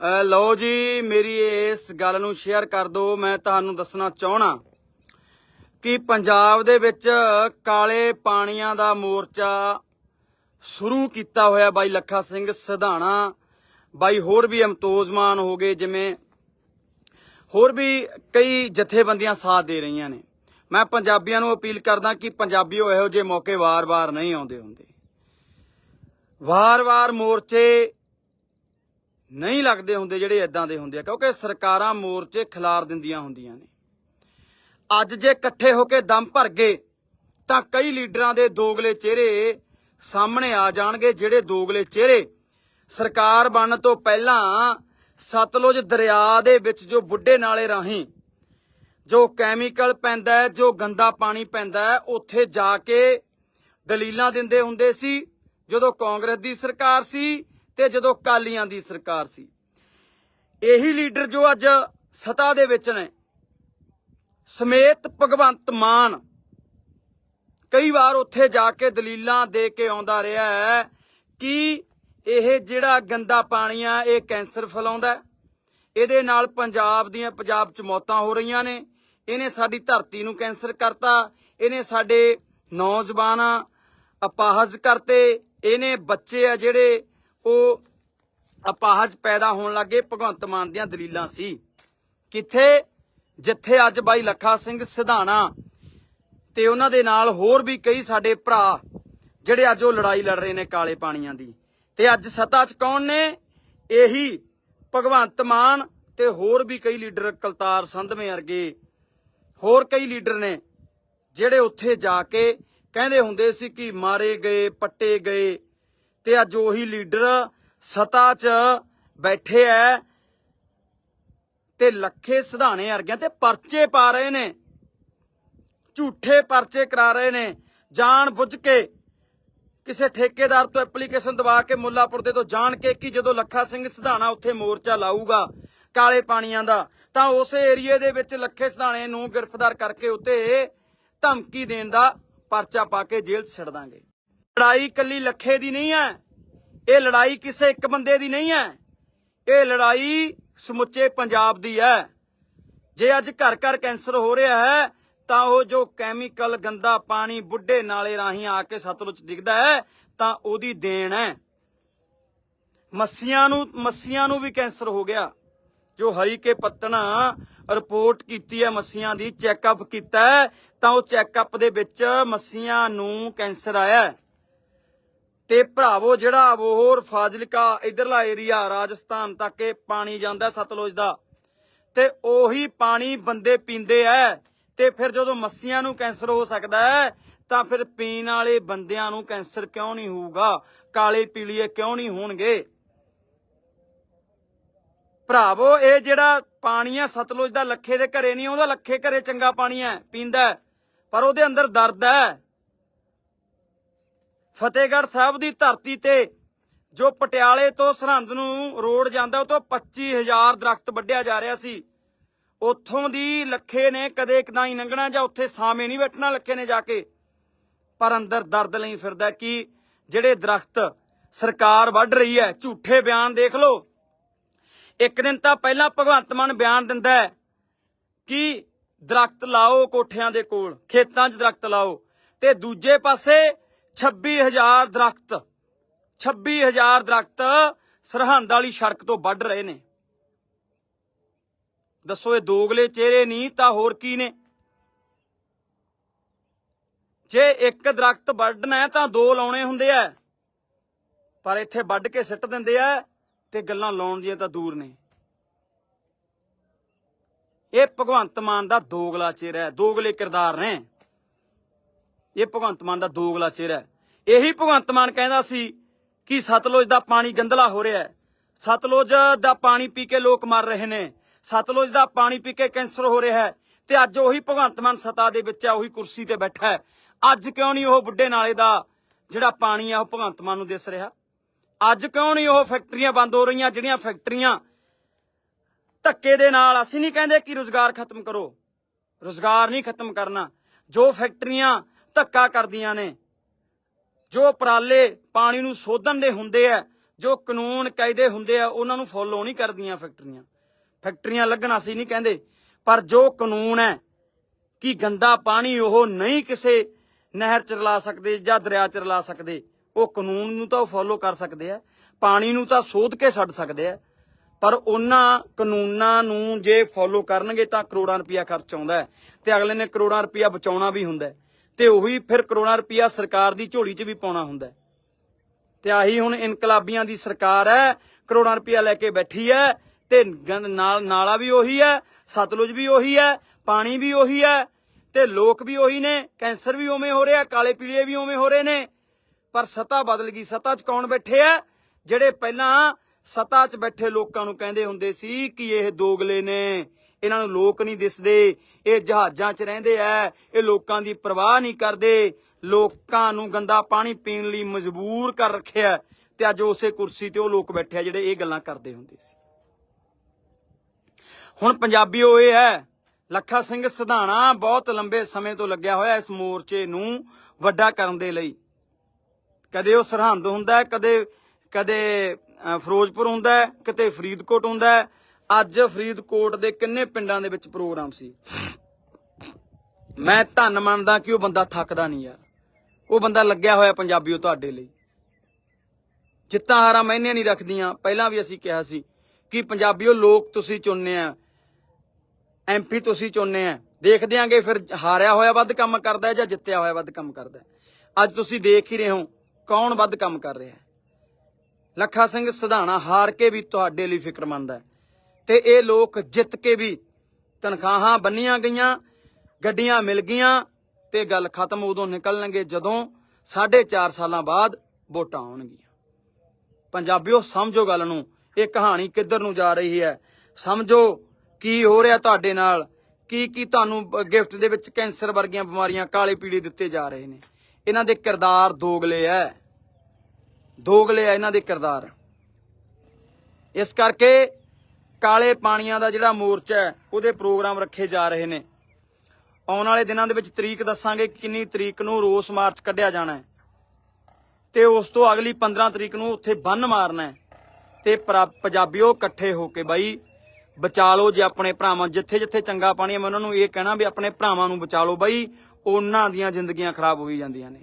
ਲਓ ਜੀ, ਮੇਰੀ ਇਸ ਗੱਲ ਨੂੰ ਸ਼ੇਅਰ ਕਰ ਦਿਓ ਮੈਂ ਤੁਹਾਨੂੰ ਦੱਸਣਾ ਚਾਹਣਾ ਕਿ ਪੰਜਾਬ ਦੇ ਵਿੱਚ ਕਾਲੇ ਪਾਣੀਆਂ ਦਾ ਮੋਰਚਾ ਸ਼ੁਰੂ ਕੀਤਾ ਹੋਇਆ ਬਾਈ ਲੱਖਾ ਸਿੰਘ ਸਿਧਾਣਾ, ਬਾਈ ਹੋਰ ਵੀ ਅਮਤੋਜ਼ਮਾਨ ਹੋ ਗਏ, ਜਿਵੇਂ ਹੋਰ ਵੀ ਕਈ ਜਥੇਬੰਦੀਆਂ ਸਾਥ ਦੇ ਰਹੀਆਂ ਨੇ। ਮੈਂ ਪੰਜਾਬੀਆਂ ਨੂੰ ਅਪੀਲ ਕਰਦਾ ਕਿ ਪੰਜਾਬੀਓ ਇਹੋ ਜਿਹੇ ਮੌਕੇ ਵਾਰ-ਵਾਰ ਨਹੀਂ ਆਉਂਦੇ ਹੁੰਦੇ। ਵਾਰ-ਵਾਰ ਮੋਰਚੇ ਨਹੀਂ ਲੱਗਦੇ ਹੁੰਦੇ ਜਿਹੜੇ ਇਦਾਂ ਦੇ ਹੁੰਦੇ ਆ, ਕਿਉਂਕਿ ਸਰਕਾਰਾਂ ਮੋਰਚੇ ਖਿਲਾਰ ਦਿੰਦੀਆਂ ਹੁੰਦੀਆਂ ਨੇ। ਅੱਜ ਜੇ ਇਕੱਠੇ ਹੋ ਕੇ ਦਮ ਭਰ ਗਏ, ਤਾਂ ਕਈ ਲੀਡਰਾਂ ਦੇ ਦੋਗਲੇ ਚਿਹਰੇ ਸਾਹਮਣੇ ਆ ਜਾਣਗੇ, ਜਿਹੜੇ ਦੋਗਲੇ ਚਿਹਰੇ ਸਰਕਾਰ ਬਣਨ ਤੋਂ ਪਹਿਲਾਂ ਸਤਲੁਜ ਦਰਿਆ ਦੇ ਵਿੱਚ ਜੋ ਬੁੱਢੇ ਨਾਲੇ ਰਾਹੀਂ ਜੋ ਕੈਮੀਕਲ ਪੈਂਦਾ ਜੋ ਗੰਦਾ ਪਾਣੀ ਪੈਂਦਾ ਉੱਥੇ ਜਾ ਕੇ ਦਲੀਲਾਂ ਦਿੰਦੇ ਹੁੰਦੇ ਸੀ। ਜਦੋਂ ਕਾਂਗਰਸ ਦੀ ਸਰਕਾਰ ਸੀ ਤੇ ਜਦੋਂ ਕਾਲੀਆਂ ਦੀ ਸਰਕਾਰ ਸੀ। ਇਹੀ ਲੀਡਰ ਜੋ ਅੱਜ ਸਤਾ ਦੇ ਵਿੱਚ ਨੇ, ਸਮੇਤ ਭਗਵੰਤ ਮਾਨ, ਕਈ ਵਾਰ ਉੱਥੇ ਜਾ ਕੇ ਦਲੀਲਾਂ ਦੇ ਕੇ ਆਉਂਦਾ ਰਿਹਾ ਹੈ ਕਿ ਇਹ ਜਿਹੜਾ ਗੰਦਾ ਪਾਣੀ ਆ, ਇਹ ਕੈਂਸਰ ਫੈਲਾਉਂਦਾ ਇਹਦੇ ਨਾਲ ਪੰਜਾਬ ਦੀਆਂ, ਪੰਜਾਬ ਚ ਮੌਤਾਂ ਹੋ ਰਹੀਆਂ ਨੇ। ਇਹਨੇ ਸਾਡੀ ਧਰਤੀ ਨੂੰ ਕੈਂਸਰ ਕਰਤਾ। ਇਹਨੇ ਸਾਡੇ ਨੌਜਵਾਨ ਅਪਾਹਜ ਕਰਤੇ। ਇਹਨੇ ਬੱਚੇ ਆ ਜਿਹੜੇ ਉਹ ਅਪਾਹਜ ਪੈਦਾ ਹੋਣ ਲੱਗੇ ਭਗਵੰਤ ਮਾਨ ਦੀਆਂ ਦਲੀਲਾਂ ਸੀ। ਕਿੱਥੇ? ਜਿੱਥੇ ਅੱਜ ਬਾਈ ਲੱਖਾ ਸਿੰਘ ਸਿਧਾਣਾ ਤੇ ਉਹਨਾਂ ਦੇ ਨਾਲ ਹੋਰ ਵੀ ਕਈ ਸਾਡੇ ਭਰਾ ਜਿਹੜੇ ਅੱਜ ਉਹ ਲੜਾਈ ਲੜ ਰਹੇ ਨੇ ਕਾਲੇ ਪਾਣੀਆਂ ਦੀ। ਤੇ ਅੱਜ ਸੱਤਾ 'ਚ ਕੌਣ ਨੇ? ਇਹੀ ਭਗਵੰਤ ਮਾਨ ਤੇ ਹੋਰ ਵੀ ਕਈ ਲੀਡਰ ਕਲਤਾਰ ਸੰਧਵੇਂ ਵਰਗੇ ਹੋਰ ਕਈ ਲੀਡਰ ਨੇ ਜਿਹੜੇ ਉੱਥੇ ਜਾ ਕੇ ਕਹਿੰਦੇ ਹੁੰਦੇ ਸੀ ਕਿ ਮਾਰੇ ਗਏ, ਪੱਟੇ ਗਏ ਤੇ ਅੱਜ ਉਹੀ ਲੀਡਰ ਸਤਾ 'ਚ ਬੈਠੇ ਐ ਤੇ ਲੱਖੇ ਸਿਧਾਣੇ ਵਰਗਿਆਂ ਤੇ ਪਰਚੇ ਪਾ ਰਹੇ ਨੇ। ਝੂਠੇ ਪਰਚੇ ਕਰਾ ਰਹੇ ਨੇ। ਜਾਣ ਬੁੱਝ ਕੇ ਕਿਸੇ ਠੇਕੇਦਾਰ ਤੋਂ ਐਪਲੀਕੇਸ਼ਨ ਦਵਾ ਕੇ ਮੁੱਲਾਪੁਰ ਦੇ ਤੋਂ ਜਾਣ ਕੇ ਕਿ ਜਦੋਂ ਲੱਖਾ ਸਿੰਘ ਸਿਧਾਣਾ ਉੱਥੇ ਮੋਰਚਾ ਲਾਊਗਾ ਕਾਲੇ ਪਾਣੀਆਂ ਦਾ, ਤਾਂ ਉਸੇ ਏਰੀਏ ਦੇ ਵਿੱਚ ਲੱਖੇ ਸਿਧਾਣੇ ਨੂੰ ਗ੍ਰਿਫਤਾਰ ਕਰਕੇ ਉੱਤੇ ਧਮਕੀ ਦੇਣ ਦਾ ਪਰਚਾ ਪਾ ਕੇ ਜੇਲ੍ਹ 'ਚ ਛੱਡ ਦਾਂਗੇ। ਲੜਾਈ ਕੱਲੀ ਲੱਖੇ ਦੀ ਨਹੀਂ ਹੈ ਇਹ ਲੜਾਈ ਕਿਸੇ ਇੱਕ ਬੰਦੇ ਦੀ ਨਹੀਂ ਹੈ ਇਹ ਲੜਾਈ ਸਮੁੱਚੇ ਪੰਜਾਬ ਦੀ ਹੈ ਜੇ ਅੱਜ ਘਰ ਘਰ ਕੈਂਸਰ ਹੋ ਰਿਹਾ ਹੈ ਤਾਂ ਉਹ ਜੋ ਕੈਮੀਕਲ ਗੰਦਾ ਪਾਣੀ ਬੁੱਢੇ ਨਾਲੇ ਰਾਹੀਂ ਆ ਕੇ ਸਤਲੁਜ ਡਿੱਗਦਾ ਹੈ ਤਾਂ ਉਹਦੀ ਦੇਣ ਹੈ ਮੱਸੀਆਂ ਨੂੰ ਮੱਸੀਆਂ ਨੂੰ ਵੀ ਕੈਂਸਰ ਹੋ ਗਿਆ। ਜੋ ਹਰੀ ਕੇ ਪੱਤਣਾ ਰਿਪੋਰਟ ਕੀਤੀ ਹੈ ਮੱਸੀਆਂ ਦੀ ਚੈੱਕਅਪ ਕੀਤਾ ਹੈ, ਤਾਂ ਉਹ ਚੈੱਕਅਪ ਦੇ ਵਿੱਚ ਮੱਸੀਆਂ ਨੂੰ ਕੈਂਸਰ ਆਇਆ ਤੇ ਭਰਾਵੋ, ਜਿਹੜਾ ਅਬੋਹਰ ਫਾਜ਼ਿਲਕਾ ਇਧਰਲਾ ਏਰੀਆ ਰਾਜਸਥਾਨ ਤੱਕ ਇਹ ਪਾਣੀ ਜਾਂਦਾ ਸਤਲੁਜ ਦਾ, ਤੇ ਉਹੀ ਪਾਣੀ ਬੰਦੇ ਪੀਂਦੇ ਐ। ਤੇ ਫਿਰ ਜਦੋਂ ਮੱਸੀਆਂ ਨੂੰ ਕੈਂਸਰ ਹੋ ਸਕਦਾ ਹੈ ਤਾਂ ਫਿਰ ਪੀਣ ਵਾਲੇ ਬੰਦਿਆਂ ਨੂੰ ਕੈਂਸਰ ਕਿਉਂ ਨਹੀਂ ਹੋਊਗਾ? ਕਾਲੇ ਪੀਲੀਏ ਕਿਉਂ ਨਹੀਂ ਹੋਣਗੇ? ਭਰਾਵੋ, ਇਹ ਜਿਹੜਾ ਪਾਣੀ ਆ ਸਤਲੁਜ ਦਾ, ਲੱਖੇ ਦੇ ਘਰੇ ਨਹੀਂ, ਉਹਦਾ ਲੱਖੇ ਘਰੇ ਚੰਗਾ ਪਾਣੀ ਹੈ ਪੀਂਦਾ ਪਰ ਉਹਦੇ ਅੰਦਰ ਦਰਦ ਹੈ ਫਤਿਹਗੜ੍ਹ ਸਾਹਿਬ ਦੀ ਧਰਤੀ ਤੇ ਜੋ ਪਟਿਆਲੇ ਤੋਂ ਸਰਹੰਦ ਨੂੰ ਰੋਡ ਜਾਂਦਾ, ਉਹ ਤੋਂ 25000 ਦਰਖਤ ਵੱਢਿਆ ਜਾ ਰਿਹਾ ਸੀ। ਉੱਥੋਂ ਦੀ ਲੱਖੇ ਨੇ ਕਦੇ ਇੱਕ ਹੀ ਲੰਘਣਾ ਜਾਂ ਉੱਥੇ ਸਾਵੇਂ ਨਹੀਂ ਬੈਠਣਾ ਲੱਖੇ ਨੇ ਜਾ ਕੇ। ਪਰ ਅੰਦਰ ਦਰਦ ਲਈ ਫਿਰਦਾ ਕਿ ਜਿਹੜੇ ਦਰਖਤ ਸਰਕਾਰ ਵੱਢ ਰਹੀ ਹੈ, ਝੂਠੇ ਬਿਆਨ ਦੇਖ ਲਓ। ਇੱਕ ਦਿਨ ਤਾਂ ਪਹਿਲਾਂ ਭਗਵੰਤ ਮਾਨ ਬਿਆਨ ਦਿੰਦਾ ਹੈ ਕਿ ਦਰਖਤ ਲਾਓ ਕੋਠਿਆਂ ਦੇ ਕੋਲ, ਖੇਤਾਂ 'ਚ ਦਰਖਤ ਲਾਓ ਤੇ ਦੂਜੇ ਪਾਸੇ 26000 ਦਰਖਤ 26000 ਦਰਖਤ ਸਰਹੰਦ ਵਾਲੀ ਸੜਕ ਤੋਂ ਵੱਢ ਰਹੇ ਨੇ। ਦੱਸੋ ਇਹ ਦੋਗਲੇ ਚਿਹਰੇ ਨਹੀਂ ਤਾਂ ਹੋਰ ਕੀ ਨੇ? ਜੇ ਇੱਕ ਦਰਖਤ ਵੱਢਣਾ ਤਾਂ ਦੋ ਲਾਉਣੇ ਹੁੰਦੇ ਆ, ਪਰ ਇੱਥੇ ਵੱਢ ਕੇ ਸਿੱਟ ਦਿੰਦੇ ਆ ਤੇ ਗੱਲਾਂ ਲਾਉਣ ਦੀਆਂ ਤਾਂ ਦੂਰ ਨੇ। ਇਹ ਭਗਵੰਤ ਮਾਨ ਦਾ ਦੋਗਲਾ ਚਿਹਰਾ ਹੈ, ਦੋਗਲੇ ਕਿਰਦਾਰ ਨੇ। ਇਹ ਭਗਵੰਤ ਮਾਨ ਦਾ ਦੋਗਲਾ ਚਿਹਰਾ ਇਹੀ ਭਗਵੰਤ ਮਾਨ ਕਹਿੰਦਾ ਸੀ ਕਿ ਸਤਲੁਜ ਦਾ ਪਾਣੀ ਗੰਦਲਾ ਹੋ ਰਿਹਾ ਹੈ। ਸਤਲੁਜ ਦਾ ਪਾਣੀ ਪੀ ਕੇ ਲੋਕ ਮਰ ਰਹੇ ਨੇ। ਸਤਲੁਜ ਦਾ ਪਾਣੀ ਪੀ ਕੇ ਕੈਂਸਰ ਹੋ ਰਿਹਾ ਹੈ ਤੇ ਅੱਜ ਉਹੀ ਭਗਵੰਤ ਮਾਨ ਸਤਾ ਦੇ ਵਿੱਚ ਹੈ ਉਹੀ ਕੁਰਸੀ ਤੇ ਬੈਠਾ ਹੈ। ਅੱਜ ਕਿਉਂ ਨਹੀਂ ਉਹ ਬੁੱਢੇ ਨਾਲੇ ਦਾ ਜਿਹੜਾ ਪਾਣੀ ਆ, ਉਹ ਭਗਵੰਤ ਮਾਨ ਨੂੰ ਦਿਸ ਰਿਹਾ? ਅੱਜ ਕਿਉਂ ਨਹੀਂ ਉਹ ਫੈਕਟਰੀਆਂ ਬੰਦ ਹੋ ਰਹੀਆਂ, ਜਿਹੜੀਆਂ ਫੈਕਟਰੀਆਂ ਧੱਕੇ ਦੇ ਨਾਲ ਅਸੀਂ ਨਹੀਂ ਕਹਿੰਦੇ ਕਿ ਰੋਜ਼ਗਾਰ ਖਤਮ ਕਰੋ। ਰੋਜ਼ਗਾਰ ਨਹੀਂ ਖਤਮ ਕਰਨਾ। ਜੋ ਫੈਕਟਰੀਆਂ ਧੱਕਾ ਕਰਦੀਆਂ ਨੇ। ਜੋ ਉਪਰਾਲੇ ਪਾਣੀ ਨੂੰ ਸੋਧਣ ਦੇ ਹੁੰਦੇ ਆ, ਜੋ ਕਾਨੂੰਨ, ਕਾਇਦੇ ਹੁੰਦੇ ਆ, ਉਹਨਾਂ ਨੂੰ ਫੋਲੋ ਨਹੀਂ ਕਰਦੀਆਂ ਫੈਕਟਰੀਆਂ। ਫੈਕਟਰੀਆਂ ਲੱਗਣ ਅਸੀਂ ਨਹੀਂ ਕਹਿੰਦੇ, ਪਰ ਜੋ ਕਾਨੂੰਨ ਹੈ ਕਿ ਗੰਦਾ ਪਾਣੀ ਉਹ ਨਹੀਂ ਕਿਸੇ ਨਹਿਰ ਚ ਰਲਾ ਸਕਦੇ ਜਾਂ ਦਰਿਆ ਚ ਰਲਾ ਸਕਦੇ, ਉਹ ਕਾਨੂੰਨ ਨੂੰ ਤਾਂ ਉਹ ਫੋਲੋ ਕਰ ਸਕਦੇ ਆ। ਪਾਣੀ ਨੂੰ ਤਾਂ ਸੋਧ ਕੇ ਛੱਡ ਸਕਦੇ ਆ। ਪਰ ਉਹਨਾਂ ਕਾਨੂੰਨਾਂ ਨੂੰ ਜੇ ਫੋਲੋ ਕਰਨਗੇ ਤਾਂ ਕਰੋੜਾਂ ਰੁਪਇਆ ਖਰਚ ਆਉਂਦਾ ਹੈ ਤੇ ਅਗਲੇ ਨੇ ਕਰੋੜਾਂ ਰੁਪਇਆ ਬਚਾਉਣਾ ਵੀ ਹੁੰਦਾ ਤੇ ਉਹੀ ਫਿਰ ਕਰੋੜਾਂ ਰੁਪਇਆ ਸਰਕਾਰ ਦੀ ਝੋਲੀ 'ਚ ਵੀ ਪਾਉਣਾ ਹੁੰਦਾ ਹੈ। ਤੇ ਆਹੀ ਹੁਣ ਇਨਕਲਾਬੀਆਂ ਦੀ ਸਰਕਾਰ ਹੈ, ਕਰੋੜਾਂ ਰੁਪਇਆ ਲੈ ਕੇ ਬੈਠੀ ਹੈ ਤੇ ਗੰਦ ਨਾਲ, ਨਾਲਾ ਵੀ ਉਹੀ ਹੈ, ਸਤਲੁਜ ਵੀ ਉਹੀ ਹੈ, ਪਾਣੀ ਵੀ ਉਹੀ ਹੈ ਤੇ ਲੋਕ ਵੀ ਉਹੀ ਨੇ, ਕੈਂਸਰ ਵੀ ਉਵੇਂ ਹੋ ਰਿਹਾ, ਕਾਲੇ ਪੀਲੇ ਵੀ ਉਵੇਂ ਹੋ ਰਹੇ ਨੇ। ਪਰ ਸਤਾ ਬਦਲ ਗਈ, ਸਤਾ 'ਚ ਕੌਣ ਬੈਠੇ ਆ? ਜਿਹੜੇ ਪਹਿਲਾਂ ਸਤਾ 'ਚ ਬੈਠੇ ਲੋਕਾਂ ਨੂੰ ਕਹਿੰਦੇ ਹੁੰਦੇ ਸੀ ਕਿ ਇਹ ਦੋਗਲੇ ਨੇ। ਇਹਨਾਂ ਨੂੰ ਲੋਕ ਨਹੀਂ ਦਿਸਦੇ। ਇਹ ਜਹਾਜ਼ਾਂ 'ਚ ਰਹਿੰਦੇ ਐ। ਇਹ ਲੋਕਾਂ ਦੀ ਪਰਵਾਹ ਨਹੀਂ ਕਰਦੇ। ਲੋਕਾਂ ਨੂੰ ਗੰਦਾ ਪਾਣੀ ਪੀਣ ਲਈ ਮਜਬੂਰ ਕਰ ਰੱਖਿਆ ਤੇ ਅੱਜ ਉਸੇ ਕੁਰਸੀ ਤੇ ਉਹ ਲੋਕ ਬੈਠੇ ਆ ਜਿਹੜੇ ਇਹ ਗੱਲਾਂ ਕਰਦੇ ਹੁੰਦੇ ਸੀ। ਹੁਣ ਪੰਜਾਬੀ ਉਹ ਇਹ ਹੈ ਲੱਖਾ ਸਿੰਘ ਸਿਧਾਣਾ ਬਹੁਤ ਲੰਬੇ ਸਮੇਂ ਤੋਂ ਲੱਗਿਆ ਹੋਇਆ ਇਸ ਮੋਰਚੇ ਨੂੰ ਵੱਡਾ ਕਰਨ ਦੇ ਲਈ। ਕਦੇ ਉਹ ਸਰਹੰਦ ਹੁੰਦਾ ਕਦੇ ਕਦੇ ਫਿਰੋਜ਼ਪੁਰ ਹੁੰਦਾ ਹੈ, ਕਿਤੇ ਫਰੀਦਕੋਟ ਹੁੰਦਾ ਅੱਜ ਫਰੀਦਕੋਟ ਦੇ ਕਿੰਨੇ ਪਿੰਡਾਂ ਦੇ ਵਿੱਚ ਪ੍ਰੋਗਰਾਮ ਸੀ? ਮੈਂ ਧੰਨ ਮੰਨਦਾ ਕਿ ਉਹ ਬੰਦਾ ਥੱਕਦਾ ਨਹੀਂ ਯਾਰ। ਉਹ ਬੰਦਾ ਲੱਗਿਆ ਹੋਇਆ ਪੰਜਾਬੀਓ ਤੁਹਾਡੇ ਲਈ। ਜਿੱਤਾਂ ਹਾਰਾਂ ਮੈਨੇ ਨਹੀਂ ਰੱਖਦੀਆਂ। ਪਹਿਲਾਂ ਵੀ ਅਸੀਂ ਕਿਹਾ ਸੀ ਕਿ ਪੰਜਾਬੀਓ ਲੋਕ ਤੁਸੀਂ ਚੁਣਨੇ ਆ। ਐਮਪੀ ਤੁਸੀਂ ਚੁਣਨੇ ਆ। ਦੇਖਦੇ ਦਿਆਂਗੇ ਫਿਰ ਹਾਰਿਆ ਹੋਇਆ ਵੱਧ ਕੰਮ ਕਰਦਾ ਜਾਂ ਜਿੱਤਿਆ ਹੋਇਆ ਵੱਧ ਕੰਮ ਕਰਦਾ ਅੱਜ ਤੁਸੀਂ ਦੇਖ ਹੀ ਰਹੇ ਹੋ ਕੌਣ ਵੱਧ ਕੰਮ ਕਰ ਰਿਹਾ ਹੈ। ਲੱਖਾ ਸਿੰਘ ਸਿਧਾਣਾ ਹਾਰ ਕੇ ਵੀ ਤੁਹਾਡੇ ਲਈ ਫਿਕਰਮੰਦ ਹੈ। ਤੇ ਇਹ ਲੋਕ ਜਿੱਤ ਕੇ ਵੀ ਤਨਖਾਹਾਂ ਬੰਨੀਆਂ ਗਈਆਂ, ਗੱਡੀਆਂ ਮਿਲ ਗਈਆਂ ਤੇ ਗੱਲ ਖਤਮ ਉਦੋਂ ਨਿਕਲਣਗੇ ਜਦੋਂ 4.5 ਸਾਲਾਂ ਬਾਅਦ ਵੋਟਾਂ ਆਉਣਗੀਆਂ। ਪੰਜਾਬੀਓ, ਸਮਝੋ ਗੱਲ ਨੂੰ, ਇਹ ਕਹਾਣੀ ਕਿੱਧਰ ਨੂੰ ਜਾ ਰਹੀ ਹੈ? ਸਮਝੋ ਕੀ ਹੋ ਰਿਹਾ ਤੁਹਾਡੇ ਨਾਲ? ਕੀ ਕੀ ਤੁਹਾਨੂੰ ਗਿਫਟ ਦੇ ਵਿੱਚ ਕੈਂਸਰ ਵਰਗੀਆਂ ਬਿਮਾਰੀਆਂ ਕਾਲੇ ਪੀਲੇ ਦਿੱਤੇ ਜਾ ਰਹੇ ਨੇ? ਇਹਨਾਂ ਦੇ ਕਿਰਦਾਰ ਦੋਗਲੇ ਐ। ਦੋਗਲੇ ਐ ਇਹਨਾਂ ਦੇ ਕਿਰਦਾਰ। ਇਸ ਕਰਕੇ ਕਾਲੇ ਪਾਣੀਆਂ ਦਾ ਜਿਹੜਾ ਮੋਰਚਾ ਹੈ, ਉਹਦੇ ਪ੍ਰੋਗਰਾਮ ਰੱਖੇ ਜਾ ਰਹੇ ਨੇ। ਆਉਣ ਵਾਲੇ ਦਿਨਾਂ ਦੇ ਵਿੱਚ ਤਰੀਕ ਦੱਸਾਂਗੇ ਕਿ ਕਿੰਨੀ ਤਰੀਕ ਨੂੰ ਰੋਸ ਮਾਰਚ ਕੱਢਿਆ ਜਾਣਾ ਹੈ। ਤੇ ਉਸ ਤੋਂ ਅਗਲੀ 15 ਤਰੀਕ ਨੂੰ ਉੱਥੇ ਬੰਨ ਮਾਰਨਾ ਹੈ। ਤੇ ਪਰਾ- ਪੰਜਾਬੀਓ ਇਕੱਠੇ ਹੋ ਕੇ ਬਾਈ, ਬਚਾ ਲਓ ਜੇ ਆਪਣੇ ਭਰਾਵਾਂ ਜਿੱਥੇ ਜਿੱਥੇ ਚੰਗਾ ਪਾਣੀ ਹੈ, ਮੈਂ ਉਹਨਾਂ ਨੂੰ ਇਹ ਕਹਿਣਾ ਵੀ ਆਪਣੇ ਭਰਾਵਾਂ ਨੂੰ ਬਚਾ ਲਓ ਬਾਈ, ਉਹਨਾਂ ਦੀਆਂ ਜ਼ਿੰਦਗੀਆਂ ਖਰਾਬ ਹੋਈ ਜਾਂਦੀਆਂ ਨੇ।